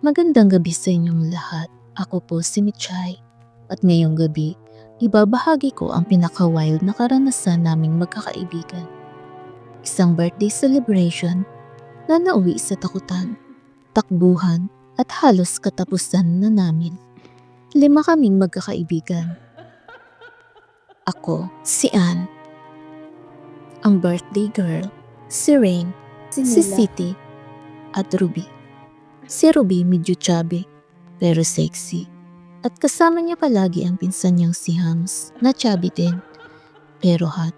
Magandang gabi sa inyong lahat. Ako po si Michay. At ngayong gabi, ibabahagi ko ang pinaka-wild na karanasan naming magkakaibigan. Isang birthday celebration na nauwi sa takutan, takbuhan at halos katapusan na namin. Lima kaming magkakaibigan. Ako, si Anne. Ang birthday girl, si Rain, si City, at Ruby. Si Ruby medyo chubby, pero sexy. At kasama niya palagi ang pinsan niyang si Hams, na chubby din, pero hot.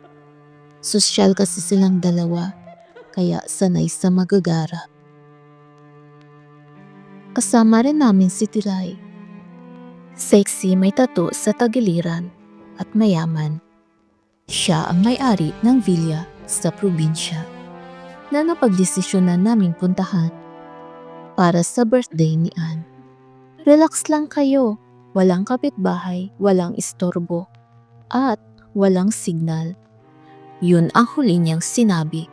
Sosyal kasi silang dalawa, kaya sanay sa magagara. Kasama rin namin si Tilay. Sexy may tato sa tagiliran at mayaman. Siya ang may-ari ng villa sa probinsya na napagdesisyonan naming puntahan para sa birthday ni Anne. Relax lang kayo, walang kapitbahay, walang istorbo, at walang signal. Yun ang huli niyang sinabi.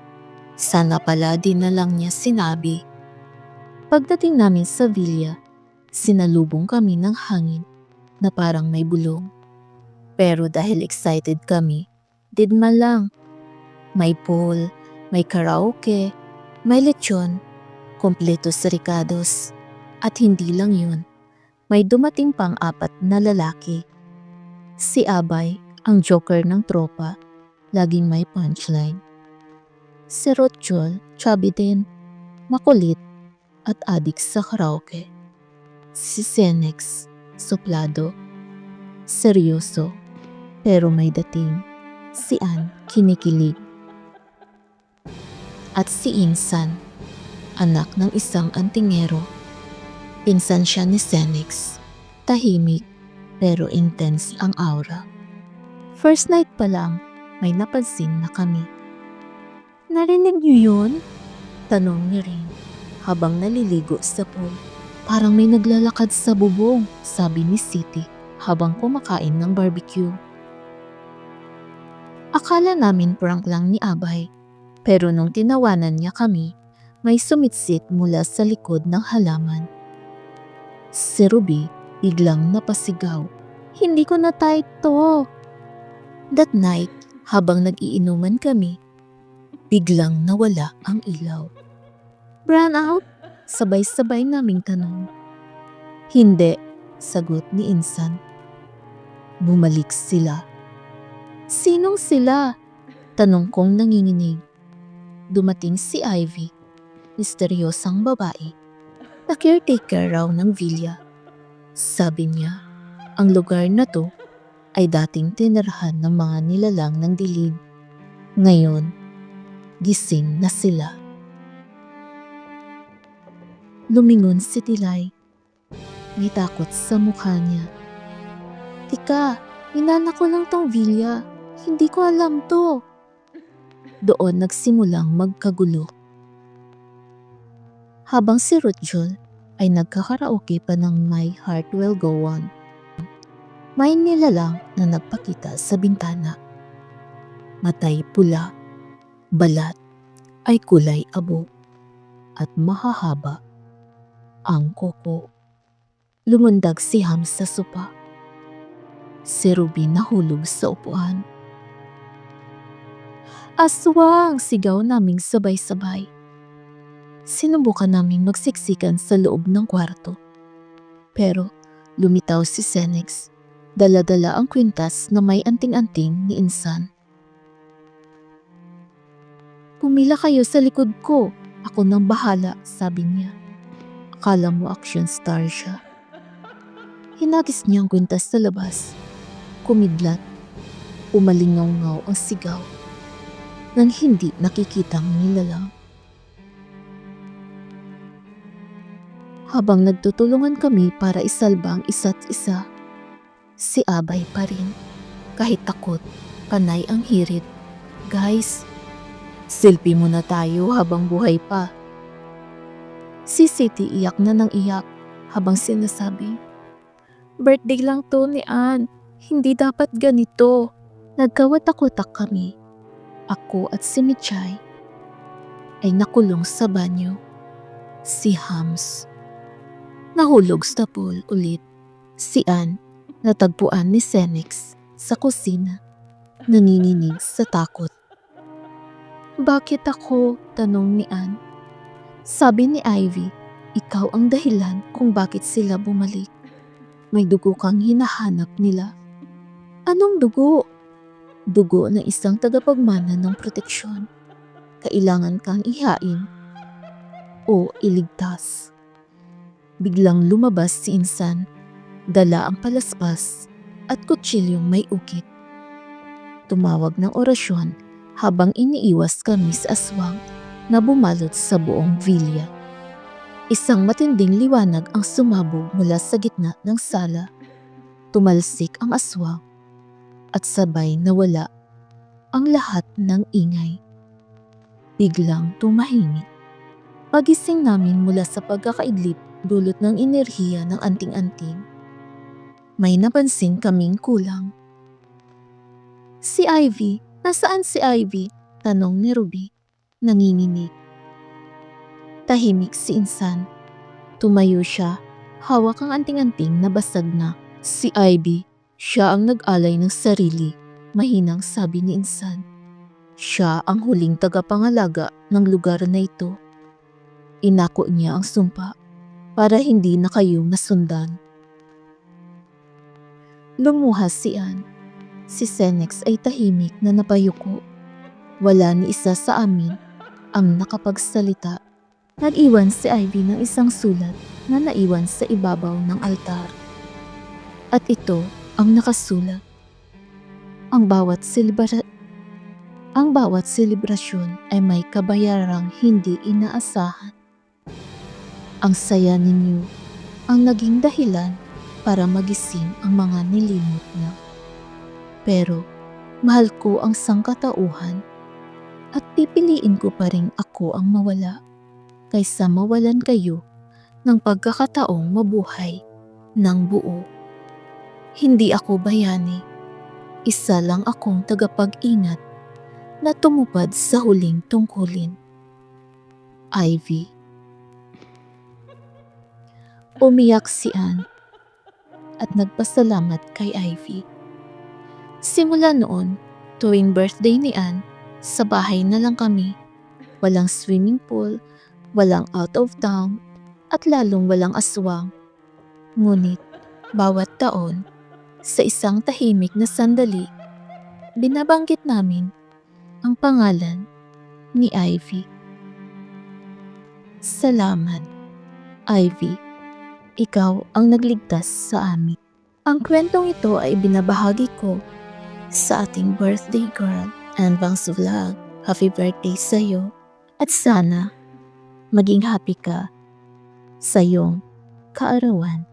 Sana pala din na lang niya sinabi. Pagdating namin sa villa, sinalubong kami ng hangin na parang may bulong. Pero dahil excited kami, didma lang. May pool, may karaoke, may lechon, kompleto sa ricados. At hindi lang yun, may dumating pang apat na lalaki. Si Abay, ang joker ng tropa, laging may punchline. Si Rotchol, chubby din, makulit, at adik sa karaoke. Si Senex, suplado, seryoso, pero may dating. Si Ann, kinikilig. At si Insan, anak ng isang antingero. Pinsan siya ni Senex. Tahimik, pero intense ang aura. First night pa lang, may napansin na kami. Narinig niyo yun? Tanong ni Rain habang naliligo sa pool. Parang may naglalakad sa bubong, sabi ni City habang kumakain ng barbecue. Akala namin prank lang ni Abay, pero nung tinawanan niya kami, may sumitsit mula sa likod ng halaman. Si Ruby biglang napasigaw. Hindi ko na type to. That night, habang nag-iinuman kami, biglang nawala ang ilaw. Brown out? Sabay-sabay naming tanong. Hindi, sagot ni Insan. Bumalik sila. Sinong sila? Tanong kong nanginginig. Dumating si Ivy, misteryosang babae, na caretaker raw ng villa. Sabi niya, ang lugar na to ay dating tinirahan ng mga nilalang ng dilim. Ngayon, gising na sila. Lumingon si Tilay. May takot sa mukha niya. Tika, inana ko lang tong villa. Hindi ko alam to. Doon nagsimulang magkagulo. Habang si Rutjul ay nagkakaraoke pa ng My Heart Will Go On. May nilalang na nagpakita sa bintana. Matay pula, balat ay kulay abo at mahahaba ang koko. Lumundag si Ham sa sopa. Si Ruby nahulog sa upuan. Aswang! Sigaw naming sabay-sabay. Sinubukan naming magsiksikan sa loob ng kwarto. Pero lumitaw si Senex. Dala-dala ang kwintas na may anting-anting ni Insan. Pumila kayo sa likod ko. Ako nang bahala, sabi niya. Akala mo action star siya. Hinagis niya ang kwintas sa labas. Kumidlat. Umalingaw-ngaw ang sigaw. Nang hindi nakikitang nilalang. Habang nagtutulungan kami para isalba ang isa't isa, si Abay pa rin. Kahit takot, panay ang hirit. Guys, selfie muna tayo habang buhay pa. Si City iyak na ng iyak habang sinasabi, Birthday lang to ni Ann. Hindi dapat ganito. Nagkawatak-watak kami. Ako at si Michay ay nakulong sa banyo. Si Hams. Nahulog sa pool ulit. Si Anne, natagpuan ni Senex sa kusina. Nanininig sa takot. Bakit ako? Tanong ni Anne. Sabi ni Ivy, ikaw ang dahilan kung bakit sila bumalik. May dugo kang hinahanap nila. Anong dugo? Dugo ng isang tagapagmana ng proteksyon. Kailangan kang ihain o iligtas. Biglang lumabas si Insan, dala ang palaspas at kutsilyong may ukit. Tumawag ng orasyon habang iniiwas kami sa aswang na bumalot sa buong villa. Isang matinding liwanag ang sumabog mula sa gitna ng sala. Tumalsik ang aswang at sabay nawala ang lahat ng ingay. Biglang tumahimik. Pagising namin mula sa pagkakaidlip dulot ng enerhiya ng anting-anting. May napansin kaming kulang. Si Ivy, nasaan si Ivy? Tanong ni Ruby, nanginginig. Tahimik si Insan. Tumayo siya, hawak ang anting-anting na basag na. Si Ivy, siya ang nag-alay ng sarili, mahinang sabi ni Insan. Siya ang huling tagapangalaga ng lugar na ito. Inako niya ang sumpa para hindi na kayo nasundan. Lumuhas si Anne. Si Senex ay tahimik na napayuko. Wala ni isa sa amin ang nakapagsalita. Nag-iwan si Ivy ng isang sulat na naiwan sa ibabaw ng altar. At ito ang nakasulat. Ang bawat silibra ang bawat selebrasyon ay may kabayarang hindi inaasahan. Ang saya ninyo ang naging dahilan para magising ang mga nilimot niya. Pero mahal ko ang sangkatauhan at pipiliin ko pa rin ako ang mawala kaysa mawalan kayo ng pagkakataong mabuhay ng buo. Hindi ako bayani. Isa lang akong tagapag-ingat na tumupad sa huling tungkulin. Ivy. Umiyak si Anne at nagpasalamat kay Ivy. Simula noon, tuwing birthday ni Anne, sa bahay na lang kami. Walang swimming pool, walang out of town, at lalong walang aswang. Ngunit, bawat taon, sa isang tahimik na sandali, binabanggit namin ang pangalan ni Ivy. Salamat, Ivy. Ikaw ang nagligtas sa amin. Ang kwentong ito ay binabahagi ko sa ating birthday girl and Bangs Vlog. Happy birthday sa iyo at sana maging happy ka sa iyong kaarawan.